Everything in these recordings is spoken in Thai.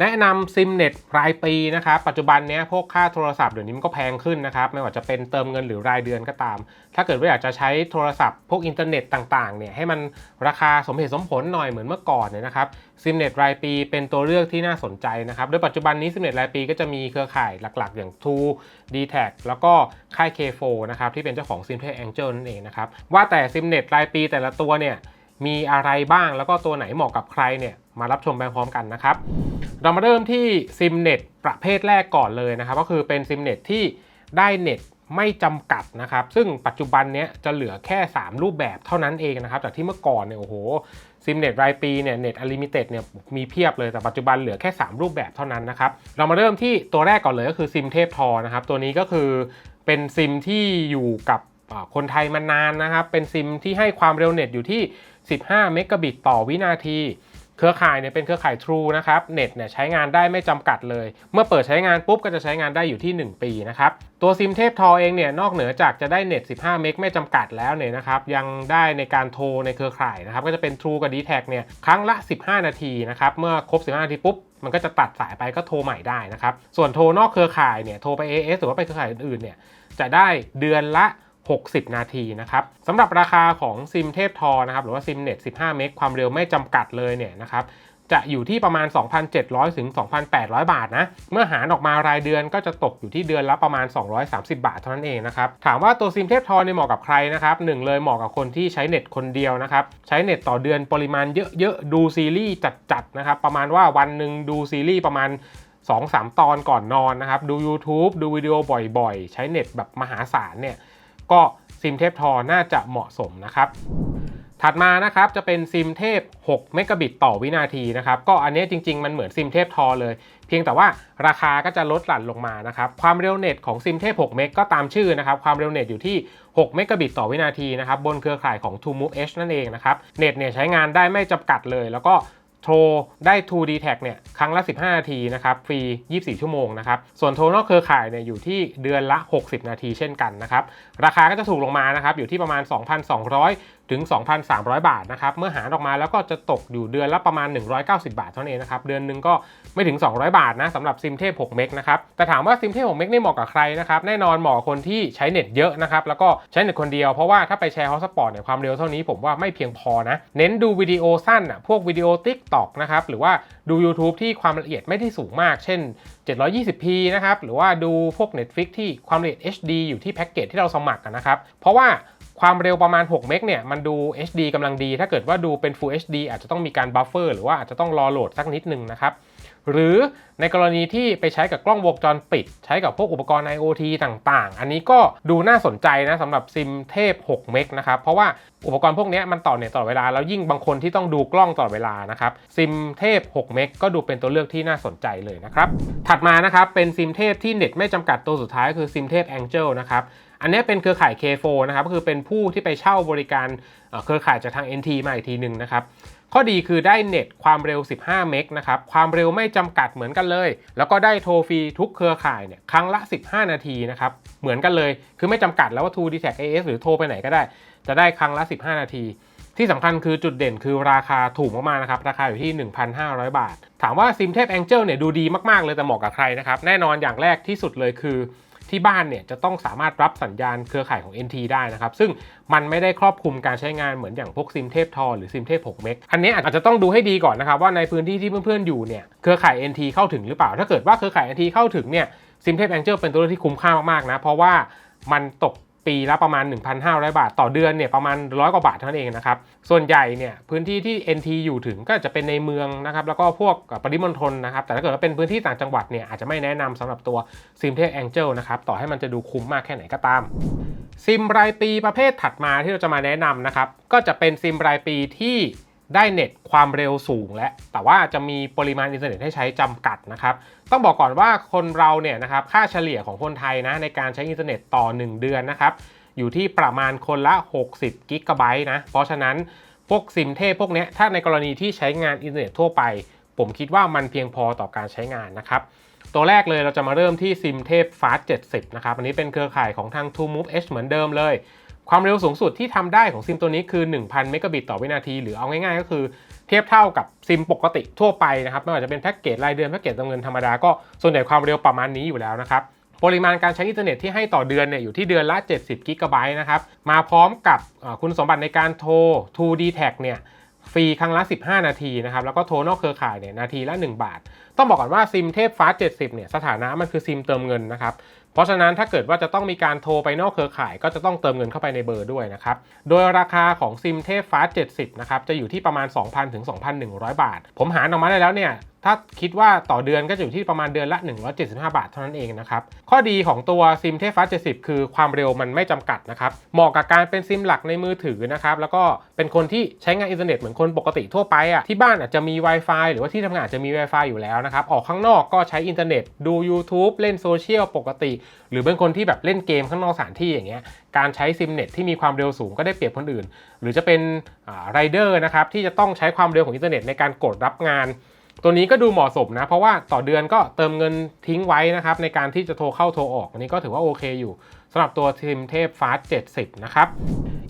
แนะนำซิมเน็ตรายปีนะครับปัจจุบันนี้พวกค่าโทรศัพท์เดี๋ยวนี้มันก็แพงขึ้นนะครับไม่ว่าจะเป็นเติมเงินหรือรายเดือนก็ตาม ถ้าเกิดว่าอยากจะใช้โทรศัพท์พวกอินเทอร์เน็ตต่างๆเนี่ยให้มันราคาสมเหตุสมผลหน่อยเหมือนเมื่อก่อนเนี่ยนะครับซิมเน็ตรายปีเป็นตัวเลือกที่น่าสนใจนะครับโดยปัจจุบันนี้ซิมเน็ตรายปีก็จะมีเครือข่ายหลักๆ อย่าง True d t a c แล้วก็ค่าย K4 นะครับที่เป็นเจ้าของ s i m t e c Angel นั่นเองนะครับว่าแต่ซิมเน็ตรายปีแต่ละตัวเนี่ยมีอะไรบ้างแล้วก็ตัวไหนเหมาะกับใครเนี่ย มารับชมไปพร้อมกันนะครับ เรามาเริ่มที่ซิมเน็ตประเภทแรกก่อนเลยนะครับ ก็คือเป็นซิมเน็ตที่ได้เน็ตไม่จำกัดนะครับ ซึ่งปัจจุบันเนี้ยจะเหลือแค่ 3 รูปแบบเท่านั้นเองนะครับ จากที่เมื่อก่อนเนี่ยโอ้โหซิมเน็ตรายปีเนี่ยเน็ตอลิมิเต็ดเนี่ยมีเพียบเลยแต่ปัจจุบันเหลือแค่ 3 รูปแบบเท่านั้นนะครับ เรามาเริ่มที่ตัวแรกก่อนเลยก็คือซิมเทพทอนะครับ ตัวนี้ก็คือเป็นซิมที่อยู่กับคนไทยมานานนะครับ เป็นซิมที่ให้ความเร็วเน็ตอยู่ที่ 15 เมกะบิตต่อวินาที เครือข่ายเนี่ยเป็นเครือข่าย True นะครับเน็ตเนี่ยใช้งานได้ไม่จำกัดเลย เมื่อเปิดใช้งานปุ๊บก็จะใช้งานได้อยู่ที่ 1 ปีนะครับ ตัวซิมเทพทอเองเนี่ยนอกเหนือจากจะได้เน็ต 15 เมกไม่จำกัดแล้วเนี่ยนะครับยังได้ในการโทรในเครือข่ายนะครับก็จะเป็น True กับ d t แทเนี่ยครั้งละ 15 นาทีนะครับเมื่อครบ 15 นาทีปุ๊บมันก็จะตัดสายไปก็โทรใหม่ได้นะครับส่วนโทรนอกเครือข่ายเนี่ยโทรไป AS หรือว่าไปเครือข่ายอื่นๆเนี่ยจะได้เดือนละ 60 นาทีนะครับสำหรับราคาของซิมเทพทอนะครับหรือว่าซิมเน็ต15 เมกความเร็วไม่จำกัดเลยเนี่ยนะครับจะอยู่ที่ประมาณ 2,700 ถึง 2,800 บาทนะ เมื่อหารออกมารายเดือนก็จะตกอยู่ที่เดือนละประมาณ 230 บาทเท่านั้นเองนะครับ ถามว่าตัวซิมเทพทอเนี่ยเหมาะกับใครนะครับหนึ่งเลยเหมาะกับคนที่ใช้เน็ตคนเดียวนะครับ ใช้เน็ตต่อเดือนปริมาณเยอะๆ ดูซีรีส์จัดๆนะครับ ประมาณว่าวันหนึ่งดูซีรีส์ประมาณ2-3 ตอนก่อนนอนนะครับ ดู YouTube ดูวิดีโอบ่อยๆ ใช้เน็ตแบบมหาศาลเนี่ย ก็ซิมเทพทอน่าจะเหมาะสมนะครับถัดมานะครับจะเป็นซิมเทพ 6 เมกะบิตต่อวินาทีนะครับก็อันนี้จริง ๆ มันเหมือนซิมเทพทอเลย เพียงแต่ว่าราคาก็จะลดหลั่นลงมานะครับความเร็วเน็ตของซิมเทพ 6 เมกก็ตามชื่อนะครับความเร็วเน็ตอยู่ที่ 6 เมกะบิตต่อวินาทีนะครับบนเครือข่ายของ t o Move H นั่นเองนะครับเน็ตเนี่ยใช้งานได้ไม่จำกัดเลย แล้วก็ โทรได้ 2D Tag เนี่ยครั้งละ 15 นาทีนะครับฟรี 24 ชั่วโมงนะครับส่วนโทรนอกเครือข่ายเนี่ยอยู่ที่เดือนละ 60 นาทีเช่นกันนะครับราคาก็จะถูกลงมานะครับอยู่ที่ประมาณ 2,200 ถึง 2,300 บาทนะครับ เมื่อหารออกมาแล้วก็จะตกอยู่เดือนละประมาณ 190 บาทเท่านั้นเองนะครับ เดือนหนึงก็ไม่ถึง 200 บาทนะสำหรับซิมเทพ 6 เมกนะครับ แต่ถามว่าซิมเทพ 6 เมกนี่เหมาะกับใครนะครับ แน่นอนเหมาะคนที่ใช้เน็ตเยอะนะครับ แล้วก็ใช้เน็ตคนเดียว เพราะว่าถ้าไปแชร์ฮอสปอตเนี่ยความเร็วเท่านี้ผมว่าไม่เพียงพอนะ เน้นดูวิดีโอสั้นอะ พวกวิดีโอ TikTok นะครับ หรือว่าดู YouTube ที่ความละเอียดไม่ได้สูงมาก เช่น 720p นะครับ หรือว่าดูพวก Netflix ที่ความละเอียด HD อยู่ที่แพ็กเกจที่เราสมัครกันนะครับ เพราะว่า ความเร็วประมาณ 6 เมกเนี่ยมันดู HD กำลังดี ถ้าเกิดว่าดูเป็น Full HD อาจจะต้องมีการบัฟเฟอร์หรือว่าอาจจะต้องรอโหลดสักนิดนึงนะครับ หรือในกรณีที่ไปใช้กับกล้องวงจรปิด ใช้กับพวกอุปกรณ์ IoT ต่างๆ อันนี้ก็ดูน่าสนใจนะสำหรับซิมเทพ 6 เมกนะครับ เพราะว่าอุปกรณ์พวกนี้มันต่อเน็ตตลอดเวลา แล้วยิ่งบางคนที่ต้องดูกล้องตลอดเวลานะครับ ซิมเทพ 6 เมกก็ดูเป็นตัวเลือกที่น่าสนใจเลยนะครับ ถัดมานะครับเป็นซิมเทพที่เน็ตไม่จำกัดตัวสุดท้ายก็คือซิมเทพ Angel นะครับ อันนี้เป็นเครือข่าย K4 นะครับก็คือเป็นผู้ที่ไปเช่าบริการเครือข่ายจากทาง NT มาอีกทีหนึ่งนะครับข้อดีคือได้เน็ตความเร็ว 15 เมกนะครับ ความเร็วไม่จำกัดเหมือนกันเลย แล้วก็ได้โทรฟรีทุกเครือข่ายเนี่ยครั้งละ 15 นาทีนะครับ เหมือนกันเลย คือไม่จำกัดแล้วว่า2 d t a c AS หรือโทรไปไหนก็ได้ จะได้ครั้งละ 15 นาที ที่สำคัญคือจุดเด่นคือราคาถูกมากๆนะครับ ราคาอยู่ที่ 1,500 บาท ถามว่าซิมเทพ Angel เนี่ยดูดีมากๆเลยแต่เหมาะกับใครนะครับ แน่นอนอย่างแรกที่สุดเลยคือ ที่บ้านเนี่ยจะต้องสามารถรับสัญญาณเครือข่ายของ NT ได้นะครับ ซึ่งมันไม่ได้ครอบคลุมการใช้งานเหมือนอย่างพวกซิมเทพทอหรือซิมเทพ6เมกอันนี้อาจจะต้องดูให้ดีก่อนนะครับว่าในพื้นที่ที่เพื่อนๆอยู่เนี่ยเครือข่าย NT เข้าถึงหรือเปล่า ถ้าเกิดว่าเครือข่าย NT เข้าถึงเนี่ยซิมเทพแองเจิลเป็นตัวเลือกที่คุ้มค่ามากๆนะเพราะว่ามันตก ปีละประมาณ 1,500 บาท ต่อเดือนเนี่ยประมาณร้อยกว่าบาทเท่านั้นเองนะครับ ส่วนใหญ่เนี่ยพื้นที่ที่ NT อยู่ถึงก็จะเป็นในเมืองนะครับแล้วก็พวกปริมณฑลนะครับ แต่ถ้าเกิดว่าเป็นพื้นที่ต่างจังหวัดเนี่ยอาจจะไม่แนะนำสำหรับตัวซิมเทคแองเจิลนะครับต่อให้มันจะดูคุ้มมากแค่ไหนก็ตามซิมรายปีประเภทถัดมาที่เราจะมาแนะนำนะครับก็จะเป็นซิมรายปีที่ ได้เน็ตความเร็วสูงและแต่ว่าจะมีปริมาณอินเทอร์เน็ตให้ใช้จำกัดนะครับ ต้องบอกก่อนว่าคนเราเนี่ยนะครับค่าเฉลี่ยของคนไทยนะในการใช้อินเทอร์เน็ตต่อ 1 เดือนนะครับอยู่ที่ประมาณคนละ 60กิกะไบต์นะ เพราะฉะนั้นพวกซิมเทพพวกนี้ถ้าในกรณีที่ใช้งานอินเทอร์เน็ตทั่วไป ผมคิดว่ามันเพียงพอต่อการใช้งานนะครับ ตัวแรกเลยเราจะมาเริ่มที่ซิมเทพ Fast 70นะครับ อันนี้เป็นเครือข่ายของทาง True Move H เหมือนเดิมเลย ความเร็วสูงสุดที่ทำได้ของซิมตัวนี้คือ 1,000 เมกะบิตต่อวินาที หรือเอาง่ายๆ ก็คือเทียบเท่ากับซิมปกติทั่วไปนะครับ ไม่ว่าจะเป็นแพ็กเกจรายเดือนแพ็กเกจเติมเงินธรรมดาก็ส่วนใหญ่ความเร็วประมาณนี้อยู่แล้วนะครับ ปริมาณการใช้อินเทอร์เน็ตที่ให้ต่อเดือนเนี่ยอยู่ที่เดือนละ 70 กิกะไบต์นะครับ มาพร้อมกับคุณสมบัติในการโทร 2D Tag เนี่ยฟรีครั้งละ 15 นาทีนะครับ แล้วก็โทรนอกเครือข่ายเนี่ยนาทีละ 1 บาท ต้องบอกก่อนว่าซิมเทพฟ้า 70 เนี่ยสถานะมันคือซิมเติมเงินนะครับ เพราะฉะนั้นถ้าเกิดว่าจะต้องมีการโทรไปนอกเครือข่าย ก็จะต้องเติมเงินเข้าไปในเบอร์ด้วยนะครับ โดยราคาของซิมเทพฟ้า 70 นะครับ จะอยู่ที่ประมาณ 2,000 ถึง 2,100 บาท ผมหารออกมาได้แล้วเนี่ย ถ้าคิดว่าต่อเดือนก็จะอยู่ที่ประมาณเดือนละ 175 บาทเท่านั้นเองนะครับ ข้อดีของตัวซิมเทฟ้า70 คือความเร็วมันไม่จำกัดนะครับ เหมาะกับการเป็นซิมหลักในมือถือนะครับ แล้วก็เป็นคนที่ใช้งานอินเทอร์เน็ตเหมือนคนปกติทั่วไปอะ ที่บ้านอาจจะมี Wi-Fi หรือว่าที่ทำงานอาจจะมี Wi-Fi อยู่แล้วนะครับ ออกข้างนอกก็ใช้อินเทอร์เน็ต ดู YouTube เล่นโซเชียลปกติ หรือเป็นคนที่แบบเล่นเกมข้างนอกสถานที่อย่างเงี้ย การใช้ซิมเน็ตที่มีความเร็วสูงก็ได้เปรียบคนอื่น หรือจะเป็นไรเดอร์นะครับที่จะต้องใช้ความเร็วของอินเทอร์เน็ตในการกดรับงาน ตัวนี้ก็ดูเหมาะสมนะ เพราะว่าต่อเดือนก็เติมเงินทิ้งไว้นะครับในการที่จะโทรเข้าโทรออกอันนี้ก็ถือว่าโอเคอยู่สำหรับตัวซิมเทพฟาส70 นะครับ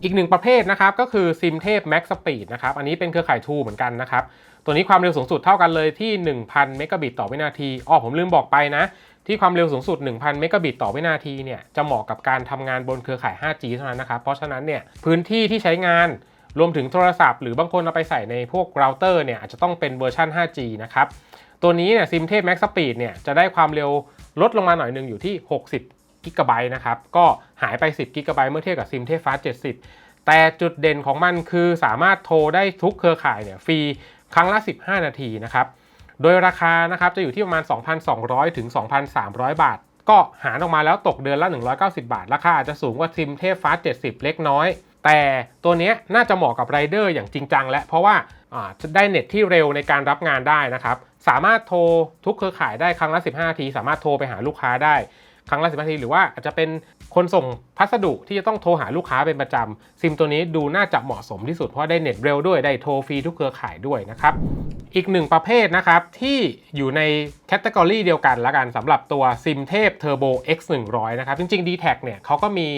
อีกหนึ่งประเภทนะครับก็คือซิมเทพ Max Speed นะครับอันนี้เป็นเครือข่าย True เหมือนกันนะครับตัวนี้ความเร็วสูงสุดเท่ากันเลยที่ 1,000 เมกะบิตต่อวินาทีอ๋อผมลืมบอกไปนะ ที่ความเร็วสูงสุด 1,000 เมกะบิตต่อวินาทีเนี่ยจะเหมาะกับการทำงานบนเครือข่าย 5G เท่านั้นนะครับเพราะฉะนั้นเนี่ยพื้นที่ที่ใช้งาน รวมถึงโทรศัพท์หรือบางคนเอาไปใส่ในพวกเราเตอร์เนี่ยอาจจะต้องเป็นเวอร์ชัน 5G นะครับ ตัวนี้เนี่ยซิมเทพ Max Speed เนี่ยจะได้ความเร็วลดลงมาหน่อยหนึงอยู่ที่ 60กิกะไบต์นะครับ ก็หายไป 10กิกะไบต์เมื่อเทียบกับซิมเทพฟ้า70 แต่จุดเด่นของมันคือสามารถโทรได้ทุกเครือข่ายเนี่ยฟรีครั้งละ 15 นาทีนะครับ โดยราคานะครับจะอยู่ที่ประมาณ 2,200 ถึง 2,300 บาท ก็หารออกมาแล้วตกเดือนละ 190 บาท ราคาอาจจะสูงกว่าซิมเทพฟ้า70 เล็กน้อย แต่ตัวนี้น่าจะเหมาะกับไรเดอร์อย่างจริงจังและ เพราะว่าจะได้เน็ตที่เร็วในการรับงานได้นะครับ สามารถโทรทุกเครือข่ายได้ครั้งละ 15นาที สามารถโทรไปหาลูกค้าได้ ครั้งละ 15นาที หรือว่าอาจจะเป็นคนส่งพัสดุที่จะต้องโทรหาลูกค้าเป็นประจำซิมตัวนี้ดูน่าจะเหมาะสมที่สุดเพราะได้เน็ตเร็วด้วยได้โทรฟรีทุกเครือข่ายด้วยนะครับอีกหนึ่งประเภทนะครับ ที่อยู่ในแคตตากรีเดียวกันละกันสำหรับตัวซิมเทพ Turbo X 100 นะครับ จริงๆ d t แทเนี่ยเขาก็มี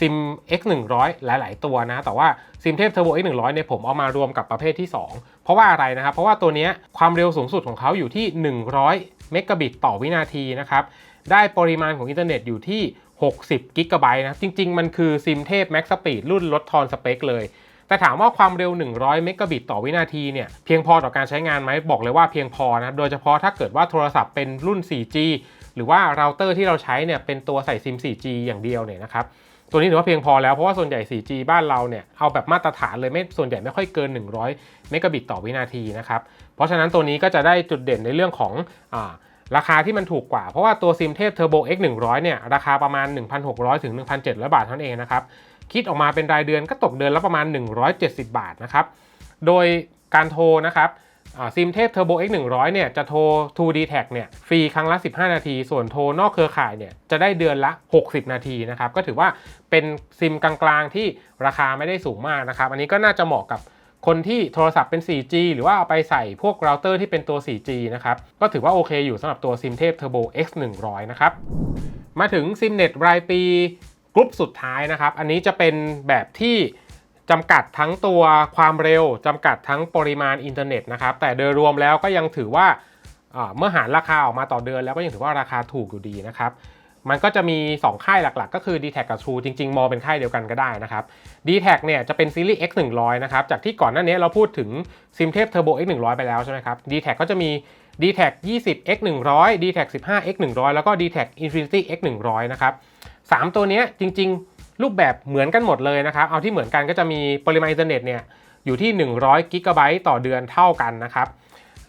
ซิม X 100 หลาย ๆ ตัวนะ แต่ว่าซิมเทพ Turbo X 100 เนี่ยผมเอามารวมกับประเภทที่ 2 เพราะว่าอะไรนะครับ เพราะว่าตัวนี้ความเร็วสูงสุดของเขาอยู่ที่ 100 เมกะบิตต่อวินาทีนะครับ ได้ปริมาณของอินเทอร์เน็ตอยู่ที่ 60 กิกะไบต์นะ จริง ๆ มันคือซิมเทพ Max Speed รุ่นลดทอนสเปคเลย แต่ถามว่าความเร็ว 100 เมกะบิตต่อวินาทีเนี่ย เพียงพอต่อการใช้งานไหมบอกเลยว่าเพียงพอนะ โดยเฉพาะถ้าเกิดว่าโทรศัพท์เป็นรุ่น 4G หรือว่าเราเตอร์ที่เราใช้เนี่ยเป็นตัวใส่ซิม 4G อย่างเดียวเนี่ยนะครับ ตัวนี้ถือว่าเพียงพอแล้วเพราะว่าส่วนใหญ่ 4G บ้านเราเนี่ยเอาแบบมาตรฐานเลยไม่ส่วนใหญ่ไม่ค่อยเกิน 100 เมกะบิตต่อวินาทีนะครับ เพราะฉะนั้นตัวนี้ก็จะได้จุดเด่นในเรื่องของอาราคาที่มันถูกกว่า เพราะว่าตัวซิมเทพ Turbo X 100เนี่ยราคาประมาณ 1,600 ถึง 1,700 บาทเท่านั้นเองนะครับคิดออกมาเป็นรายเดือนก็ตกเดือนละประมาณ 170 บาทนะครับโดยการโทรนะครับ ซิมเทพ Turbo X 100 เนี่ยจะโทร 2D Tag เนี่ยฟรีครั้งละ 15 นาที ส่วนโทรนอกเครือข่ายเนี่ยจะได้เดือนละ 60 นาทีนะครับ ก็ถือว่าเป็นซิมกลางๆที่ราคาไม่ได้สูงมากนะครับ อันนี้ก็น่าจะเหมาะกับคนที่โทรศัพท์เป็น 4G หรือว่าเอาไปใส่พวกเราเตอร์ที่เป็นตัว 4G นะครับ ก็ถือว่าโอเคอยู่สำหรับตัวซิมเทพ Turbo X 100 นะครับ มาถึงซิมเน็ตรายปีกรุ๊ปสุดท้ายนะครับ อันนี้จะเป็นแบบที่ จำกัดทั้งตัวความเร็วจำกัดทั้งปริมาณอินเทอร์เน็ตนะครับแต่โดยรวมแล้วก็ยังถือว่าเมื่อหารราคาออกมาต่อเดือนแล้วก็ยังถือว่าราคาถูกอยู่ดีนะครับมันก็จะมี 2 ค่ายหลักๆ ก็คือ d t แทกับ True จริง ๆ มองเป็นค่ายเดียวกันก็ได้นะครับ d t แทเนี่ยจะเป็นซีรีส์ X 100นะครับจากที่ก่อนหน้านี้เราพูดถึงซิมเทพ Turbo X 100ไปแล้วใช่ไหมครับ d t แทก็จะมี d t แท20 X 100 d t แท15 X 100แล้วก็ d t แท Infinity X 100นะครับ3ตัวเนี้จริง ๆ รูปแบบเหมือนกันหมดเลยนะครับ เอาที่เหมือนกันก็จะมีปริมาณอินเทอร์เน็ตเนี่ยอยู่ที่ 100กิกะไบต์ต่อเดือนเท่ากันนะครับ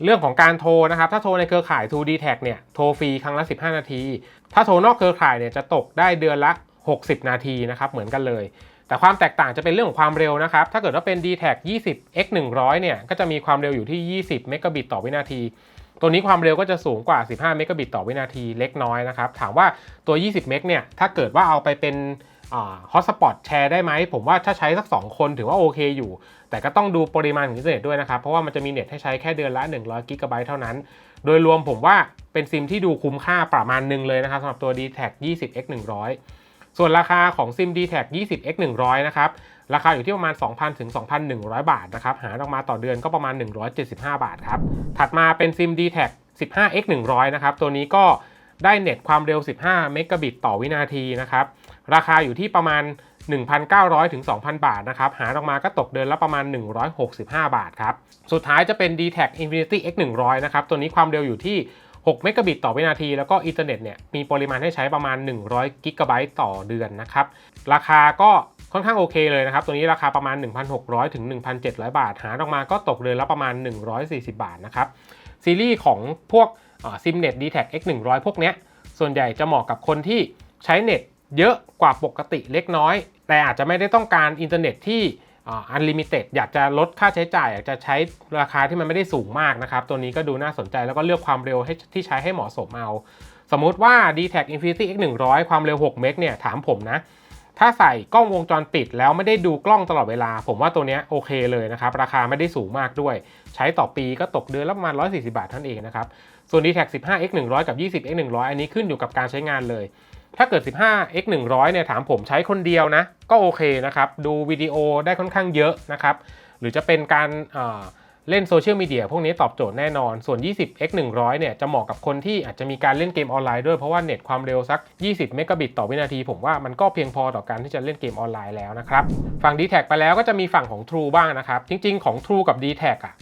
เรื่องของการโทรนะครับ ถ้าโทรในเครือข่าย 2D Tag เนี่ย โทรฟรีครั้งละ 15 นาที ถ้าโทรนอกเครือข่ายเนี่ยจะตกได้เดือนละ 60 นาทีนะครับ เหมือนกันเลย แต่ความแตกต่างจะเป็นเรื่องของความเร็วนะครับ ถ้าเกิดว่าเป็น d t แท20 x 100เนี่ย ก็จะมีความเร็วอยู่ที่ 20 เมกะบิตต่อวินาที ตัวนี้ความเร็วก็จะสูงกว่า 15 เมกะบิตต่อวินาทีเล็กน้อยนะครับ ถามว่าตัว 20 เมกเนี่ย ถ้าเกิดว่าเอาไปเป็น ฮอตสปอตแชร์ได้ไหม ผมว่าถ้าใช้สัก 2 คนถือว่าโอเคอยู่ แต่ก็ต้องดูปริมาณของอินเทอร์เน็ตด้วยนะครับ เพราะว่ามันจะมีเน็ตให้ใช้แค่เดือนละ100กิกะไบต์เท่านั้น โดยรวมผมว่าเป็นซิมที่ดูคุ้มค่าประมาณหนึ่งเลยนะครับสำหรับตัว d t แท20 x 100 ส่วนราคาของซิม d t แท20 x 100นะครับราคาอยู่ที่ประมาณ 2,000ถึง2,100 บาทนะครับหารออกมาต่อเดือนก็ประมาณ 175 บาทครับถัดมาเป็นซิม d t แท็ 15x 100นะครับตัวนี้ก็ได้เน็ตความเร็ว 15 เมกะบิตต่อวินาทีนะครับ ราคาอยู่ที่ประมาณ 1,900ถึง2,000 บาทนะครับ หารออกมาก็ตกเดือนละประมาณ 165 บาทครับ สุดท้ายจะเป็น d t แท็ Infinity X 100นะครับ ตัวนี้ความเร็วอยู่ที่ 6 เมกะบิตต่อวินาที แล้วก็อินเทอร์เน็ตเนี่ย มีปริมาณให้ใช้ประมาณ 100 กิกะไบต์ต่อเดือนนะครับ ราคาก็ค่อนข้างโอเคเลยนะครับ ตัวนี้ราคาประมาณ 1,600ถึง1,700 บาท หารออกมาก็ตกเดือนละประมาณ 140 บาทนะครับ ซีรีส์ของพวกซิมเน็ต d t แท็ X 100พวกเนี้ย ส่วนใหญ่จะเหมาะกับคนที่ใช้เน็ต เยอะกว่าปกติเล็กน้อย แต่อาจจะไม่ได้ต้องการอินเทอร์เน็ตที่อันลิมิเต็ดอยากจะลดค่าใช้จ่าย อยากจะใช้ราคาที่มันไม่ได้สูงมากนะครับ ตัวนี้ก็ดูน่าสนใจแล้วก็เลือกความเร็วให้ที่ใช้ให้เหมาะสมเอา สมมุติว่า d t แท็ Infinity X 100 ความเร็ว 6 เมกเนี่ยถามผมนะ ถ้าใส่กล้องวงจรปิดแล้วไม่ได้ดูกล้องตลอดเวลา ผมว่าตัวนี้โอเคเลยนะครับ ราคาไม่ได้สูงมากด้วย ใช้ต่อปีก็ตกเดือนละประมาณ 140 บาทเท่านั้นเองนะครับส่วน d t แท็ 15x 100 กับ 20x 100อันนี้ขึ้นอยู่กับการใช้งานเลย ถ้าเกิด 15x 100เนี่ยถามผมใช้คนเดียวนะ ก็โอเคนะครับ ดูวิดีโอได้ค่อนข้างเยอะนะครับ หรือจะเป็นการเล่นโซเชียลมีเดียพวกนี้ตอบโจทย์แน่นอน ส่วน 20x 100เนี่ยจะเหมาะกับคนที่อาจจะมีการเล่นเกมออนไลน์ด้วย เพราะว่าเน็ตความเร็วสัก 20 เมกะบิตต่อวินาที ผมว่ามันก็เพียงพอต่อการที่จะเล่นเกมออนไลน์แล้วนะครับ ฝั่ง d t แทไปแล้วก็จะมีฝั่งของ True บ้างนะครับ จริง ๆ ของ True กับ d t แทอะ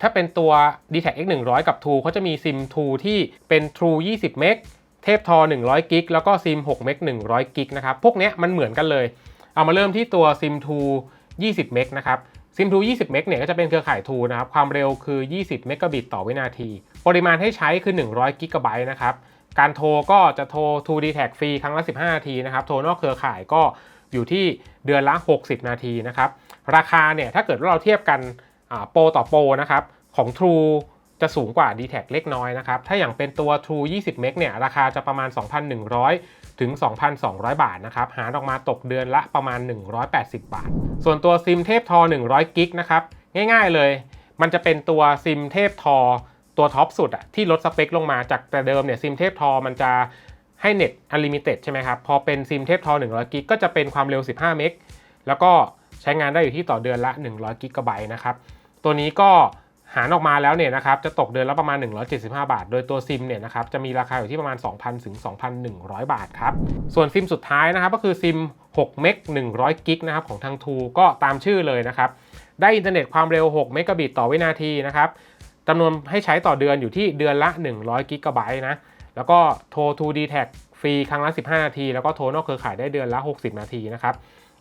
ถ้าเป็นตัว d t แท X 100กับ True เขาจะมีซิม True ที่เป็น True 20เมก เทพทอ 100 กิก แล้วก็ซิม6เมก100 กิกนะครับ พวกนี้มันเหมือนกันเลย เอามาเริ่มที่ตัวซิม2 20 เมกนะครับ ซิม2 20 เมกเนี่ยก็จะเป็นเครือข่าย2นะครับ ความเร็วคือ 20 เมกะบิตต่อวินาที ปริมาณให้ใช้คือ 100 กิกะไบต์นะครับ การโทรก็จะโทร 2D Tag ฟรีครั้งละ 15 นาทีนะครับ โทรนอกเครือข่ายก็อยู่ที่เดือนละ 60 นาทีนะครับ ราคาเนี่ยถ้าเถึงเราเทียบกันโปรต่อโปรนะครับของ True จะสูงกว่า d t แทเล็กน้อยนะครับ ถ้าอย่างเป็นตัว True 20 เมกเนี่ย ราคาจะประมาณ 2,100 ถึง 2,200 บาทนะครับ หารออกมาตกเดือนละประมาณ 180 บาท ส่วนตัวซิมเทพทอ 100 กิกนะครับ ง่ายๆเลย มันจะเป็นตัวซิมเทพทอตัวท็อปสุดอะที่ลดสเปคลงมาจากแต่เดิมเนี่ยซิมเทพทอมันจะให้เน็ตอ n l ลิมิเต็ดใช่ไหมครับ พอเป็นซิมเทพทอ 100 กิกก็จะเป็นความเร็ว 15 เมกแล้วก็ใช้งานได้อยู่ที่ต่อเดือนละ 100 กิกะไบต์นะครับ ตัวนี้ก็ หารออกมาแล้วเนี่ยนะครับจะตกเดือนละประมาณ 175 บาท โดยตัวซิมเนี่ยนะครับจะมีราคาอยู่ที่ประมาณ 2,000 ถึง 2,100 บาทครับ ส่วนซิมสุดท้ายนะครับก็คือซิม 6 เมก 100 กิกนะครับของทางทูก็ตามชื่อเลยนะครับ ได้อินเทอร์เน็ตความเร็ว 6 เมกะบิตต่อวินาทีนะครับจำนวนให้ใช้ต่อเดือนอยู่ที่เดือนละ 100 กิกะไบต์นะ แล้วก็โทร 2D Tag ฟรีครั้งละ 15 นาที แล้วก็โทรนอกเครือข่ายได้เดือนละ 60 นาทีนะครับ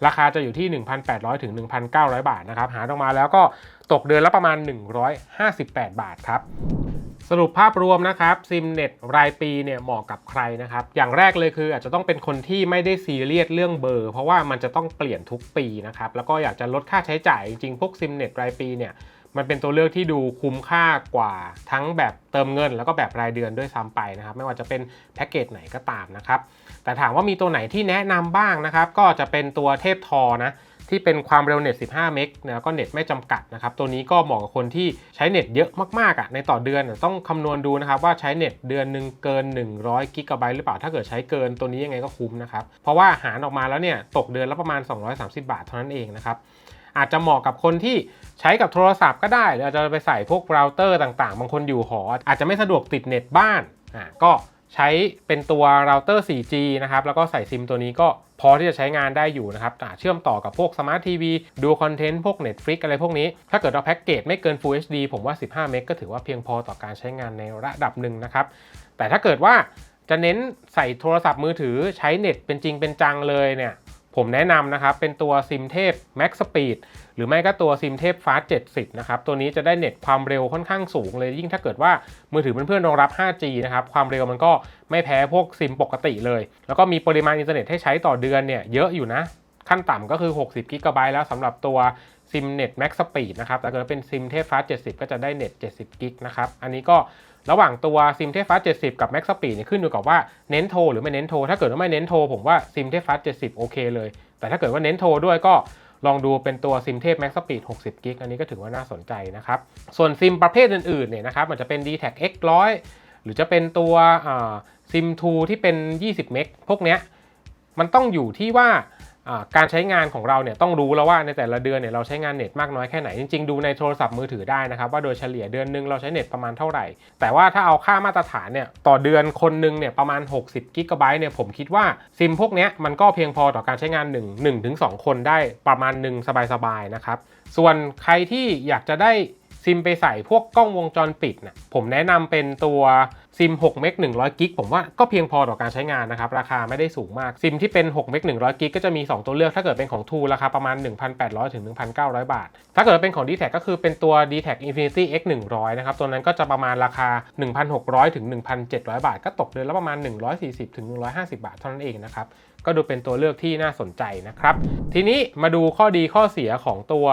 ราคาจะอยู่ที่ 1,800 ถึง 1,900 บาทนะครับ หาออกมาแล้วก็ ตกเดือนละประมาณ 158 บาทครับสรุปภาพรวมนะครับซิมเน็ตรายปีเนี่ยเหมาะกับใครนะครับ อย่างแรกเลยคืออาจจะต้องเป็นคนที่ไม่ได้ซีเรียสเรื่องเบอร์ เพราะว่ามันจะต้องเปลี่ยนทุกปีนะครับ แล้วก็อยากจะลดค่าใช้จ่ายจริงๆพวกซิมเน็ตรายปีเนี่ยมันเป็นตัวเลือกที่ดูคุ้มค่ากว่าทั้งแบบเติมเงิน แล้วก็แบบรายเดือนด้วยซ้ำไปนะครับ ไม่ว่าจะเป็นแพ็กเกจไหนก็ตามนะครับ แต่ถามว่ามีตัวไหนที่แนะนำบ้างนะครับ ก็จะเป็นตัวเทพทอนะ ที่เป็นความเร็วเน็ต 15 เมกแล้วก็เน็ตไม่จำกัดนะครับ ตัวนี้ก็เหมาะกับคนที่ใช้เน็ตเยอะมากๆอะในต่อเดือนต้องคำนวณดูนะครับว่าใช้เน็ตเดือนหนึ่งเกิน 100กิกะไบต์หรือเปล่า ถ้าเกิดใช้เกินตัวนี้ยังไงก็คุ้มนะครับ เพราะว่าหารออกมาแล้วเนี่ยตกเดือนละประมาณ 230 บาทเท่านั้นเองนะครับอาจจะเหมาะกับคนที่ใช้กับโทรศัพท์ก็ได้ หรืออาจจะไปใส่พวกเราเตอร์ต่างๆ บางคนอยู่หอ อาจจะไม่สะดวกติดเน็ตบ้านอ่าก็ ใช้เป็นตัวเราเตอร์ 4G นะครับ แล้วก็ใส่ซิมตัวนี้ก็พอที่จะใช้งานได้อยู่นะครับเชื่อมต่อกับพวกสมาร์ททีวีดูคอนเทนต์พวก Netflix อะไรพวกนี้ ถ้าเกิดเราแพ็กเกจไม่เกิน Full HD ผมว่า 15 เมกก็ถือว่าเพียงพอต่อการใช้งานในระดับหนึ่งนะครับ แต่ถ้าเกิดว่าจะเน้นใส่โทรศัพท์มือถือใช้เน็ตเป็นจริงเป็นจังเลยเนี่ย ผมแนะนำนะครับเป็นตัวซิมเทพ Max Speed หรือไม่ก็ตัวซิมเทพ Fast 70 นะครับ ตัวนี้จะได้เน็ตความเร็วค่อนข้างสูงเลยยิ่งถ้าเกิดว่ามือถือเพื่อนๆรองรับ 5G นะครับ ความเร็วมันก็ไม่แพ้พวกซิมปกติเลย แล้วก็มีปริมาณอินเทอร์เน็ตให้ใช้ต่อเดือนเนี่ยเยอะอยู่นะ ขั้นต่ำก็คือ 60 กิกะไบต์แล้วสำหรับตัวซิมเน็ต Max Speed นะครับแต่ถ้าเป็นซิมเทพ Fast 70 ก็จะได้เน็ต 70 กิกนะครับอันนี้ก็ ระหว่างตัวซิมเทฟฟัส70กับ Max Speed เนี่ยขึ้นอยู่กับว่าเน้นโทรหรือไม่เน้นโทรถ้าเกิดว่าไม่เน้นโทรผมว่าซิมเทฟฟัส70โอเคเลย แต่ถ้าเกิดว่าเน้นโทรด้วยก็ลองดูเป็นตัวซิมเทพ Max Speed 60กิกอันนี้ก็ถือว่าน่าสนใจนะครับ ส่วนซิมประเภทอื่นๆเนี่ยนะครับมันจะเป็น d t แท X 100 หรือจะเป็นตัวซิม 2 ที่เป็น 20 เมกพวกเนี้ยมันต้องอยู่ที่ว่า การใช้งานของเราเนี่ยต้องรู้แล้วว่าในแต่ละเดือนเนี่ยเราใช้งานเน็ตมากน้อยแค่ไหน จริงๆ ดูในโทรศัพท์มือถือได้นะครับว่าโดยเฉลี่ยเดือนหนึงเราใช้เน็ตประมาณเท่าไหร่ แต่ว่าถ้าเอาค่ามาตรฐานเนี่ยต่อเดือนคนหนึงเนี่ยประมาณ 60กิกะไบต์เนี่ยผมคิดว่าซิมพวกนี้มันก็เพียงพอต่อการใช้งาน 1 1ถึง2คนได้ประมาณหนึ่งสบายๆนะครับส่วนใครที่อยากจะได้ ซิมไปใส่พวกกล้องวงจรปิดนะผมแนะนำเป็นตัวซิม6เมก100กิกผมว่าก็เพียงพอต่อการใช้งานนะครับ ราคาไม่ได้สูงมาก ซิมที่เป็น6เมก100กิกก็จะมี 2 ตัวเลือกถ้าเกิดเป็นของ True ราคาประมาณ 1,800ถึง1,900 บาท ถ้าเกิดเป็นของ d t แทก็คือเป็นตัว d t แท Infinity X 100นะครับ ตัวนั้นก็จะประมาณราคา 1,600ถึง1,700 บาท ก็ตกเดือนละประมาณ 140ถึง150 บาทเท่านั้นเองนะครับก็ดูเป็นตัวเลือกที่น่าสนใจนะครับทีนี้มาดูข้อดีข้อเสียของตัว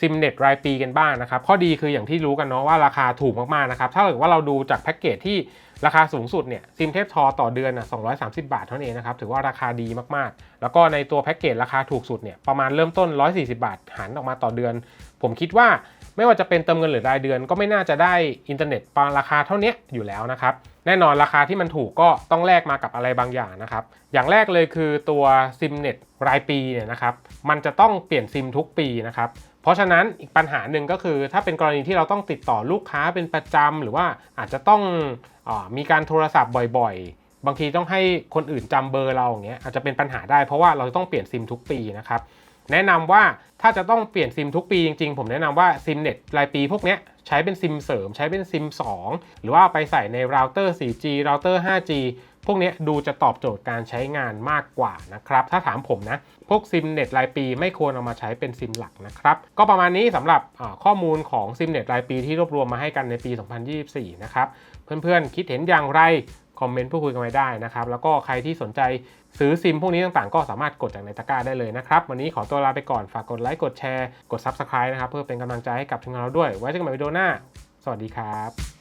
ซิมเน็ตรายปีกันบ้างนะครับ ข้อดีคืออย่างที่รู้กันเนาะว่าราคาถูกมากๆนะครับ ถ้าเกิดว่าเราดูจากแพ็กเกจที่ราคาสูงสุดเนี่ยซิมเทพทอต่อเดือนน่ะ230 บาทเท่านั้นเองนะครับ ถือว่าราคาดีมากๆ แล้วก็ในตัวแพ็กเกจราคาถูกสุดเนี่ยประมาณเริ่มต้น 140 บาทหันออกมาต่อเดือน ผมคิดว่าไม่ว่าจะเป็นเติมเงินหรือรายเดือน ก็ไม่น่าจะได้อินเทอร์เน็ตปาราคาเท่านี้อยู่แล้วนะครับแน่นอนราคาที่มันถูกก็ต้องแลกมากับอะไรบางอย่างนะครับ อย่างแรกเลยคือตัวซิมเน็ตรายปีเนี่ยนะครับ มันจะต้องเปลี่ยนซิมทุกปีนะครับ เพราะฉะนั้นอีกปัญหาหนึ่งก็คือถ้าเป็นกรณีที่เราต้องติดต่อลูกค้าเป็นประจำหรือว่าอาจจะต้องอมีการโทรศัพท์บ่อยๆ บางทีต้องให้คนอื่นจำเบอร์เราอย่างเงี้ยอาจจะเป็นปัญหาได้เพราะว่าเราต้องเปลี่ยนซิมทุกปีนะครับแนะนำว่าถ้าจะต้องเปลี่ยนซิมทุกปีจริงๆ ผมแนะนำว่าซิมเน็ตรายปีพวกเนี้ยใช้เป็นซิมเสริม ใช้เป็นซิม 2 หรือว่าเอาไปใส่ในเราเตอร์ 4G เราเตอร์ 5G พวกนี้ดูจะตอบโจทย์การใช้งานมากกว่านะครับ ถ้าถามผมนะ พวกซิมเน็ตรายปีไม่ควรเอามาใช้เป็นซิมหลักนะครับ ก็ประมาณนี้สำหรับข้อมูลของซิมเน็ตรายปีที่รวบรวมมาให้กันในปี 2024 นะครับ เพื่อนๆ คิดเห็นอย่างไรคอมเมนต์พูดคุยกันไว้ได้นะครับ แล้วก็ใครที่สนใจซื้อซิมพวกนี้ต่างๆ ก็สามารถกดจากในตะกร้าได้เลยนะครับ วันนี้ขอตัวลาไปก่อนฝากกดไลค์กดแชร์กด Subscribe นะครับ เพื่อเป็นกำลังใจให้กับทีมงานเราด้วย ไว้เจอกันใหม่วิดีโอหน้า สวัสดีครับ